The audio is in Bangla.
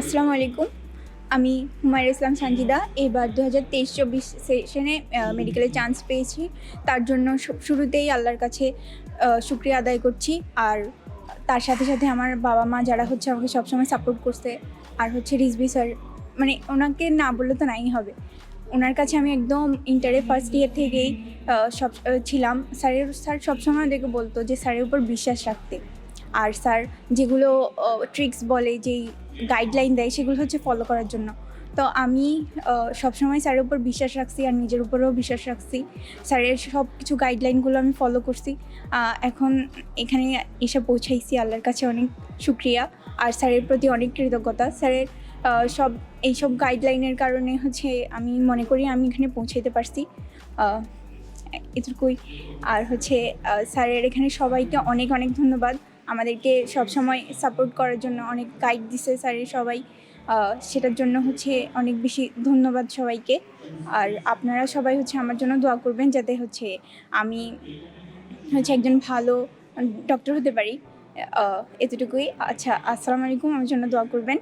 আসসালামু আলাইকুম। আমি হুমায়ুর ইসলাম সানজিদা। এবার দু হাজার তেইশ চব্বিশ সেশনে মেডিকেলে চান্স পেয়েছি। তার জন্য শুরুতেই আল্লাহর কাছে শুক্রিয়া আদায় করছি। আর তার সাথে সাথে আমার বাবা মা যারা হচ্ছে আমাকে সবসময় সাপোর্ট করছে। আর হচ্ছে রিজবি স্যার মানে ওনাকে না বললে তো নাই হবে। ওনার কাছে আমি একদম ইন্টারে ফার্স্ট ইয়ার থেকেই সব ছিলাম। স্যারের, স্যার সবসময় ওদেরকে বলতো যে, স্যারের উপর বিশ্বাস রাখতে। আর স্যার যেগুলো ট্রিক্স বলে, যেই গাইডলাইন দেয়, সেগুলো হচ্ছে ফলো করার জন্য। তো আমি সবসময় স্যারের উপর বিশ্বাস রাখছি আর নিজের উপরেও বিশ্বাস রাখছি। স্যারের সব কিছু গাইডলাইনগুলো আমি ফলো করছি। এখন এখানে এসে পৌঁছাইছি। আল্লাহর কাছে অনেক শুক্রিয়া। আর স্যারের প্রতি অনেক কৃতজ্ঞতা। স্যারের সব, এইসব গাইডলাইনের কারণে হচ্ছে আমি মনে করি আমি এখানে পৌঁছাইতে পারছি। এটুকুই। আর হচ্ছে স্যারের এখানে সবাইকে অনেক অনেক ধন্যবাদ। আমাদেরকে সবসময় সাপোর্ট করার জন্য অনেক গাইড দিছে স্যারের সবাই। সেটার জন্য হচ্ছে অনেক বেশি ধন্যবাদ সবাইকে। আর আপনারা সবাই হচ্ছে আমার জন্য দোয়া করবেন যাতে হচ্ছে আমি হচ্ছে একজন ভালো ডক্টর হতে পারি। এতটুকুই। আচ্ছা আসসালামু আলাইকুম। আমার জন্য দোয়া করবেন।